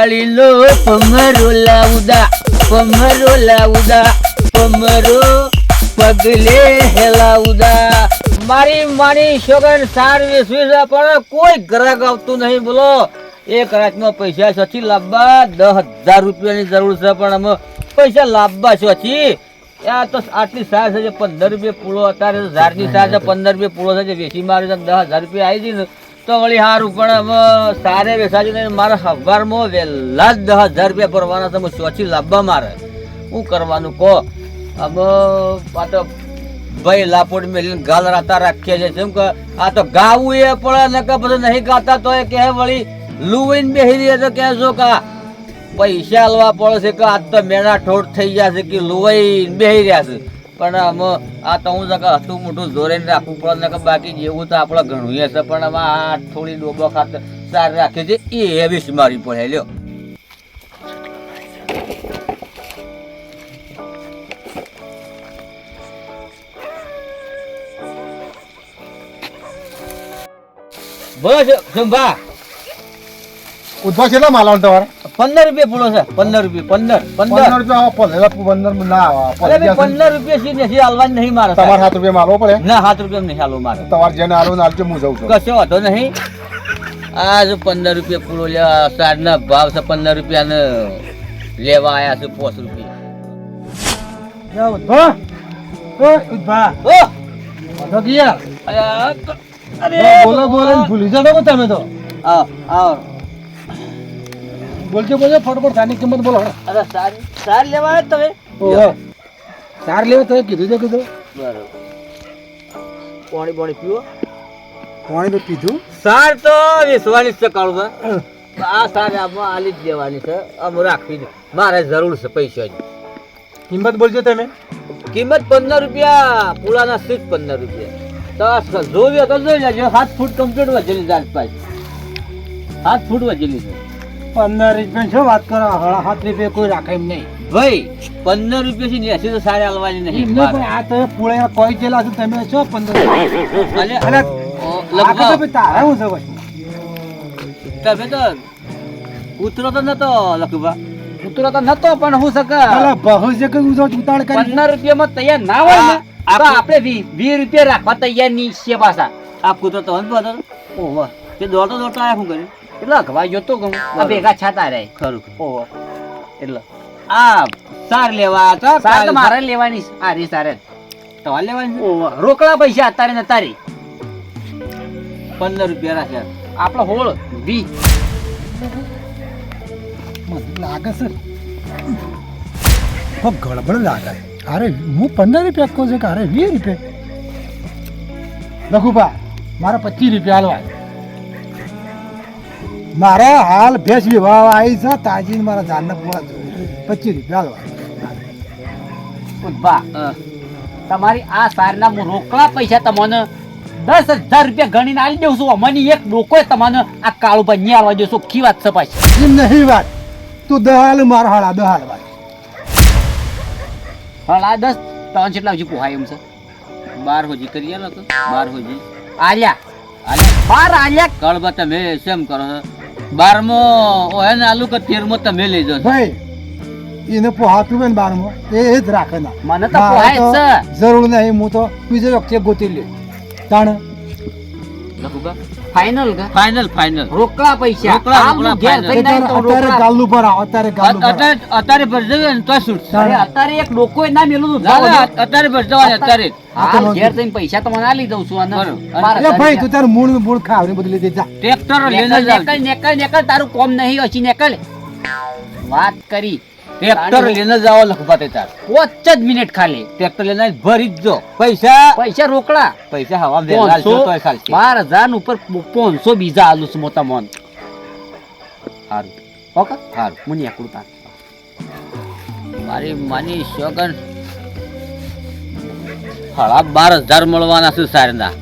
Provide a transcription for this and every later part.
વાળીલો પમરો લાઉદા પમરો લાઉદા પમરો પગલે હેલાઉદા મારી મારી શોગન સાર વેસવી છે પણ કોઈ ગ્રાહક આવતું નહીં, બોલો. એક રાતમાં પૈસા છથી લાવવા દસ હજાર રૂપિયાની જરૂર છે, પણ અમે પૈસા લાવવા છથી? આ તો આટલી સાર છે પંદર રૂપિયા પૂળો, અત્યારે હજારની સાર છે, પંદર રૂપિયા પૂળો છે વેચી મારી દસ હજાર રૂપિયા આવી હતી ને. તો વળી સારું પણ અમે સારે વેચાજી ને મારે સવારમાં વહેલા જ દસ હજાર રૂપિયા ભરવાના તમે ચોથી લાવવા મારે. શું કરવાનું કહો? અમે આ તો ભાઈ લાપોટ મેલીને ગાલ રાતા રાખીએ છે, જેમ કે આ તો ગાવું એ પડે ને કે બધું નહીં ગાતા તો એ કહે વળી, લુવીને બેસી રહીએ તો કે જો કા પૈસા લેવા પડે છે, કે આજ તો મેળા ઠોઠ થઈ છે, કે લુવાઈ બેસી રહ્યા છે. પણ અમે આ તો હું કે હતું મોટું જોરેને રાખવું પડે ને કે બાકી જેવું તો આપણે ઘણું હશે પણ અમે આ થોડી ડોબો ખાતર સારી રાખે છે, એ એવી મારી પડે, લ્યો. બસ છે ઉદ્ભવ કેટલા માલ આવે તમારે? પંદર રૂપિયા પૂરો છે. પંદર રૂપિયા પંદર પંદર. રૂપિયા પંદર પંદર ના આવે પંદર રૂપિયા સી નથી હાલવાની નહીં મારે તમારે સાત રૂપિયા માલવો પડે? ના સાત રૂપિયા નહીં હાલવું મારે. તમારે જેને આલો ને હાલજો હું જઉં છું. કશો વાંધો નહીં. આ જો પંદર રૂપિયા પૂરો લેવા સારના ભાવ છે પંદર રૂપિયાને લેવા આયા છે પોસ રૂપિયા. બોલો બોલો ભૂલી ને તમે તો. આવ આવો. બોલજો બોલજો ફટફટ સાની કિંમત બોલો. અરે સાર સાર લેવા આવ્યા તમે? ઓહો. સાર લેવો તો કીધું તો કીધું? બરાબર. પાણી પાણી પીવો. પાણી તો પીધું. સાર તો વેચવાની છે કાળું આ સાર આમાં આલી જ દેવાની છે. આમ રાખવી છે. મારે જરૂર છે પૈસાની. કિંમત બોલજો તમે. કિંમત પંદર રૂપિયા પુલાના સીટ પંદર રૂપિયા. તો જોવી તો જોઈ લેજો. સાત ફૂટ કમ્પ્લીટ વધેલી જાત પાછી સાત ફૂટ વધેલી છે. પંદર રૂપિયા શું વાત કરો? હળા સાત રૂપિયા કોઈ રાખે એમ નહીં. ભાઈ પંદર રૂપિયા થી એસી તો સારી હાલવાની નહીં. આ તો પૂળે કોઈ ચેલા છે તમે છો પંદર રૂપિયા? તારા હું છે. તમે તો ઉતરો તો નતો લખુભા ઉતરો તો નતો પણ હું શકે અલા બહુ છે કે ઉધો ઉતાળ કરી પંદર રૂપિયામાં તૈયાર ના હોય ને આ- તો આપણે વીસ રૂપિયા રાખવા તૈયારની છે પાછા. આપ કૂતરો તો હંસ હતો ઓહો તે દોડતો દોડતો આયા શું કર્યું? એટલે અખવા જોતો ગમ. આ ભેગા છાતા રહે. ખરું ઓહો. એટલે. આ સાર લેવા તો સાર તો મારે લેવાની. આ રી સારે તમારે લેવાની ઓ ઓહો. રોકડા પૈસા અત્યારે ને તારી પંદર રૂપિયા રાખ્યા આપણો હોળ વી લાગે છે. ખૂબ ગડબડ લાગે. અરે હું પંદર રૂપિયા કહું છું કે અરે વીસ રૂપિયા. લખુભા મારા પચીસ રૂપિયા હાલવા મારે હાલ ભેંસ વિવાહ આવી છે તાજી મારા જાનને પૂરા પચીસ રૂપિયા હાલવા. હા. તમારી આ સારના હું રોકડા પૈસા તમને દસ હજાર રૂપિયા ગણીને આવી દઉં છું. અમને એક ડોકો તમને આ કાળું ભાઈ નહીં દઉં દેશો. કી વાત છે પાછી? નહીં વાત. તું દહાલ માર મારો દહાલ દહ હાલ વાત. પણ દસ ત્રણ જેટલા હજી પોહાય એમ છે. બાર હોજી કરીએ ને તો. બાર હોજી. આલ્યા. આલે બાર આલ્યા. કળબા તમે શેમ કરો છો. બારમો ઓ હે ને આલુ કે તેરમો તમે લઈ જશો ભાઈ એને પોહાતું હોય ને બારમાં એ જ રાખે ના. મને તો પોહાય છે. જરૂર નહીં હું તો બીજો વખતે ગોતી લે. તાણ. રોકડા પૈસા. રોકડા, અત્યારે રોકડા. પર આવો અત્યારે ગાલ્લું અત્યારે અત્યારે ભરજે ને તો છૂટ અત્યારે એક ડોકો ના મેલું તું ના, જાઓ ના, જો. અત્યારે ભરજવાની અત્યારે ઘેર થઈને પૈસા તમને આલી દઉં છું અને ભાઈ તું. મૂળ મૂળ બધું લીધી જા. ટ્રેક્ટર નેકળ, તારું કોમ નહીં હજી નેકળ. વાત કરી. ટ્રેક્ટર લઈને જાવ લખવા તે તાર પાંચ જ મિનિટ ખાલી. ટ્રેક્ટર લઈને ભરી જ જો પૈસા? પૈસા રોકડા. પૈસા હવા દે લાલ જો તોય ચાલશે. બાર હજાર ઉપર પાંચસો બીજા આલુ છું મોટા મોન. હારું. ઓકે હારું. મુનિ એકલું તાર મારી માની શોગન હળા બાર હજાર મળવાના છે સારના.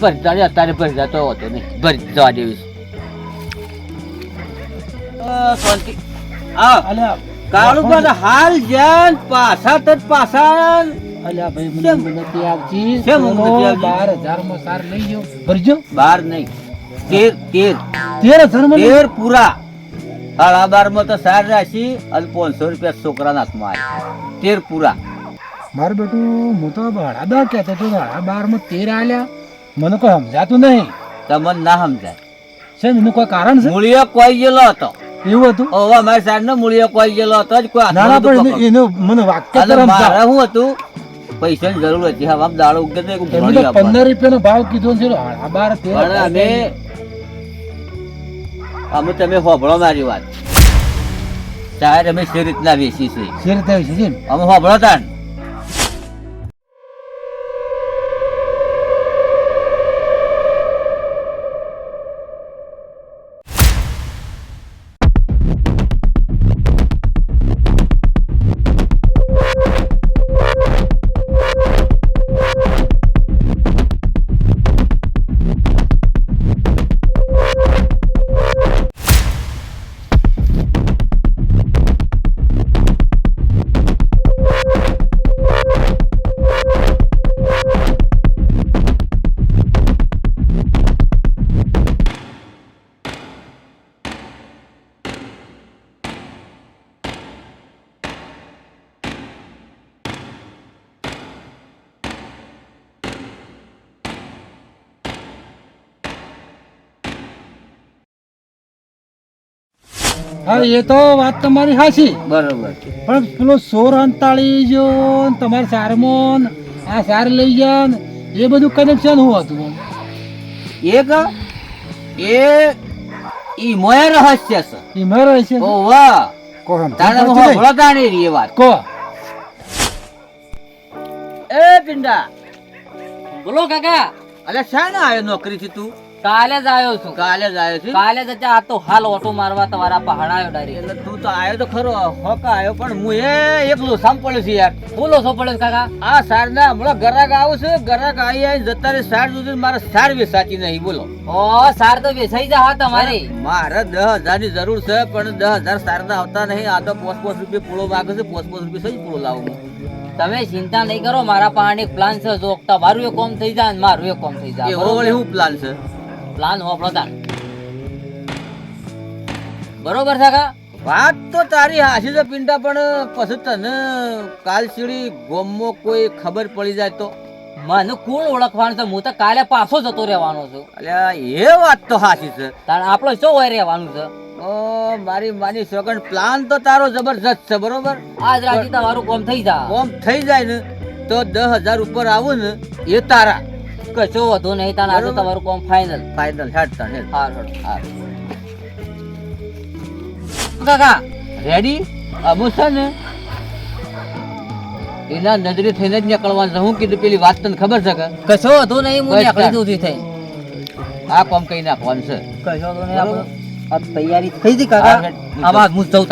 ભરી જાય અત્યારે ભરી જતો હતો નહીં. ભરી જવા દેવી શાંતિ. આવ. અલ્યા કાળું પણ હાલ જાન પાછા તો જ પાછા અલ્યા ભાઈ મને નથી આવતી. કેમ નથી આવતી? બાર હજારમાં સાર લઈ ગયો. ભરજો. બાર નહીં. તેર તેર. તેર હજારમાં લઈ- તેર પૂરા સાડા બારમાં તો સાર રાશી અને પાંચસો રૂપિયા છોકરાના હાથમાં આવ્યા તેર પૂરા. મારું બેટું હું તો ભાડા દા કહેતો હતો ભાડા બારમાં તેર આલ્યા. મને કોઈ સમજાતું નહીં. તમને ના સમજાય. છે એનું કોઈ કારણ છે? મૂળિયો કોઈ ગયેલો હતો. એવું હતું? હવે મારી સાહેબ નો મૂળિયો કોઈ ગયેલો હતો જ કોઈ ના ના પણ એનું મને વાક્ય મારે શું હતું? પૈસાની જરૂર હતી. હવે આમ દાડો ઉગે તો પંદર રૂપિયા રૂપિયાનો ભાવ કીધો છે બાર પણ અમે અમે તમે હોભળો મારી વાત. સાહેબ અમે સી રીતના વેચી છે. શેર થાય છે અમે હોભળો તાન હા એ તો વાત તમારી સાચી બરોબર. પણ પેલો સોર અંતાળી જો તમારે સારમોન આ સાર લઈ જાન એ બધું કનેક્શન હું હતું એક એ ઈ મોય રહસ્ય છે. મારો છે? ઓ વાહ. કોણ? તાને મો નહીં. રી એ વાત. કો એ પિંડા. બોલો કાકા. અલે શાને આવ્યો નોકરી થી તું? કાલે જ આવ્યો છું. કાલે જ આવ્યો છું. કાલે જ આ તો હાલ ઓટો મારવા તમારા પહાડ આવ્યો ડાયરેક્ટ એટલે તું તો આવ્યો તો ખરો હોકા આવ્યો પણ હું એ એકલો સાંભળ્યો છે યાર. બોલો છો પડે કાકા? આ સાર ના હમણાં ગરાક આવું છે ગરાક આવી આવી જતા રે સાર સુધી મારે સાર વેચાતી નહીં બોલો. ઓ સાર તો બેસાઈ જા હા તમારે. મારે દસ હજારની જરૂર છે પણ દસ હજાર સાર ના આવતા નહીં આ તો પોસ પોસ રૂપિયા પૂળો માગે છે પોસ પોસ રૂપિયા સહી પૂળો લાવું તમે ચિંતા નહીં કરો મારા પાસે એક પ્લાન છે જો તમારું એ કોમ થઈ જાય મારું એ કોમ થઈ જાય. એવો શું પ્લાન છે? પ્લાન હોપડો તાન બરોબર છે વાત તો તારી હાસી છે પિંટા પણ પછી તને કાલ સીડી ગોમો કોઈ ખબર પડી જાય તો? મને કોણ ઓળખવાનું છે? હું તો કાલે પાછો જતો રહેવાનો છું. અલ્યા એ વાત તો હાસી છે. તાણ આપણો શું હોય રહેવાનું છે? ઓ મારી માની સગન પ્લાન તો તારો જબરજસ્ત છે બરોબર? આજ રાતે તમારું કોમ થઈ જાય કોમ થઈ જાય ને તો દસ હજાર ઉપર આવું ને એ તારા. કશો વધુ નહીં તાણ આજે તમારું કોમ ફાઇનલ ફાઇનલ હેડ તને હા હા કાકા રેડી છે ને? એના નજરે થઈને જ નીકળવાનું હું કીધું પેલી વાત તને ખબર છે કે? કશો વધુ નહીં હું નીકળી દઉં થઈ. આ કોમ કઈ નાખવાનું છે. કશો વધુ નહીં આ તૈયારી થઈ ગઈ કાકા. હેડ. આમાં હું જઉં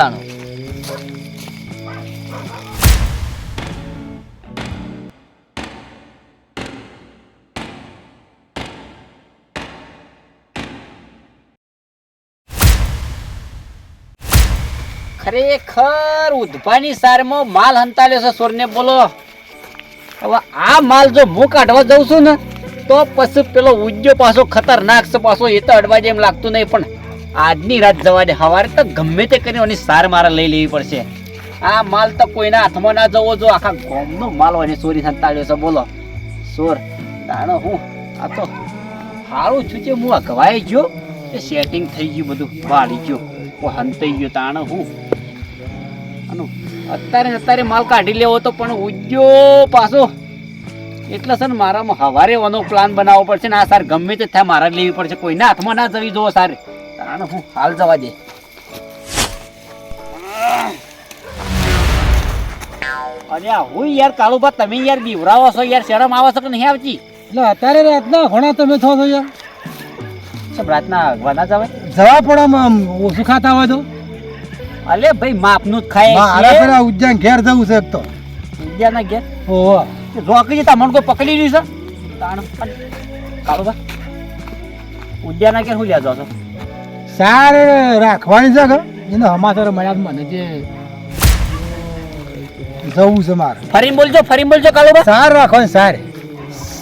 ખરેખર ઉધભાની સારમાં માલ હંતાલ્યો છે, સોરને બોલો. હવે આ માલ જો હું કાઢવા જઉં છું ને, તો પછી પેલો ઉજ્જો પાછો ખતરનાક છે, પાછો એ તો અડવા જેમ લાગતું નહીં, પણ આજની રાત જવા દે સવારે તો ગમે તે કરીને એની સાર મારે લઈ લેવી પડશે. આ માલ તો કોઈના હાથમાં ના જવો જો, આખા ગોમનો માલ હોય ને ચોરી સંતાડ્યો છે, બોલો. સોર, દાણો હું, આ તો સારું છું છે હું અગવાઈ ગયો, એ સેટિંગ થઈ ગયું બધું, વાળી ગયો. હંતાઈ ગયો તાણે હું? આનું અત્યારે અત્યારે માલ કાઢી લેવો તો પણ ઉજ્યો પાછો. એટલે ને મારામાં હવારે વાનો પ્લાન બનાવવો પડશે ને આ સાર ગમે તે થાય મારા લેવી પડશે. કોઈના હાથમાં ના જવી જુઓ સાર. તાણ હું હાલ જવા દે. અરે હું યાર કાળુભા તમે યાર દીવરાવો છો યાર શરમ આવો છો કે નહીં આવતી? એટલે અત્યારે રાતના ઘણા તમે થો છો યાર? સબ રાતના ના જવાય? જવા પડો ઓછું ખાતા હોય તો? અલે ભાઈ માપનું જ ખાય મારા પેલા ઉજ્જૈન ઘેર જવું છે તો તો. ના ઘેર? ઓહો. રોકી જતા મને કોઈ પકડી રહ્યું છે? તાણ કાળુબા ઉદ્યાના ઘેર શું લ્યા છો. સાર રાખવાની છે કે એનો હમાસર મળ્યા મને જે જવું છે મારે. ફરી બોલજો ફરી બોલજો કાળુબા સાર રાખવાની સાર.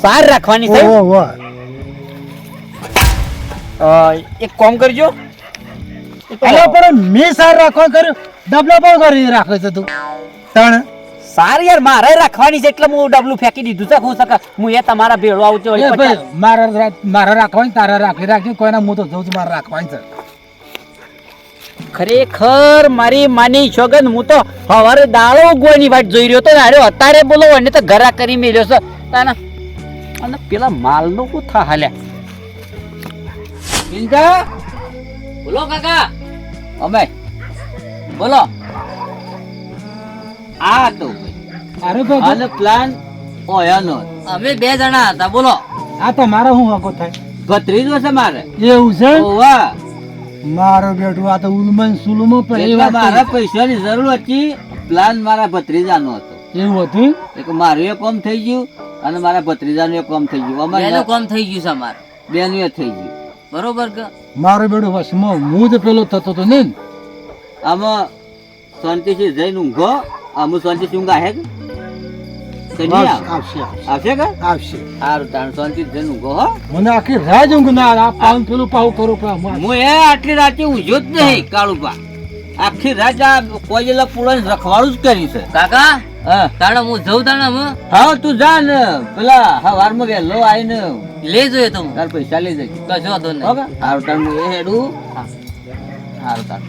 સાર રાખવાની છે ઓહો એક કોમ કરજો. અલે પણ મે સાર રાખવા કર્યું. ડબલો પણ કરી રાખે છે તું. તણ. સાર યાર મારે રાખવાની છે એટલે હું ડબલું ફેંકી દીધું છે હું સકા હું એ તમારા ભેળો આવતો હોય મારા મારા રાખવાની તારા રાખી રાખી કોઈના હું તો જઉં છું મારા રાખવાની છે. ખરેખર મારી માની છોગન હું તો હવારે દાળો ગોળની વાટ જોઈ રહ્યો તો અરે અત્યારે બોલો અને તો ઘરા કરી મેલ્યો છે. તાના અને પેલા માલનું શું થા હાલ્યા? ચિંતા બોલો કાકા. અમે? બોલો. આ તો અરે ભાઈ આનો પ્લાન ઓયાનો અમે બે જણા હતા બોલો. આ તો મારો શું હકો થાય? ભત્રીજો છે મારે. એવું છે? ઓવા મારો બેટું આ તો ઉલમન સુલમો પણ મારા પૈસાની જરૂર હતી. પ્લાન મારા ભત્રીજાનો હતો. એવું હતું? એક મારું એ કામ થઈ ગયું અને મારા ભત્રીજાનું એ કામ થઈ ગયું. અમારે કામ થઈ ગયું છે અમારે. બેનું એ થઈ ગયું. બરોબર કે? મારે બેટું વસમાં હું જ પેલો થતો તો ને? આમાં શાંતિથી જઈને ઊંઘો. આમાં શાંતિથી ઊંઘા હે? આવશે આવશે. કે? આવશે. સારું તાણ શાંતિથી જઈને ઊંઘો હો. મને આખી રાજ ઊંઘ ના. આ પાઉં પેલું પાઉં કરું હું એ આટલી રાતે ઊંઘ્યો જ નહીં કાળુપા આખી રાત આ કોઈ એલા પૂરણ રખવાડું જ કર્યું છે. કાકા હા. તાણે હું જઉં તાણે હા? તું જા ને. પેલા સવારમાં વહેલો આવીને લેજો એ તો હું. તાર પૈસા લઈ જજો. કશો વાંધો નહીં. હારું તાર હું એ હેડું. હારું તાર.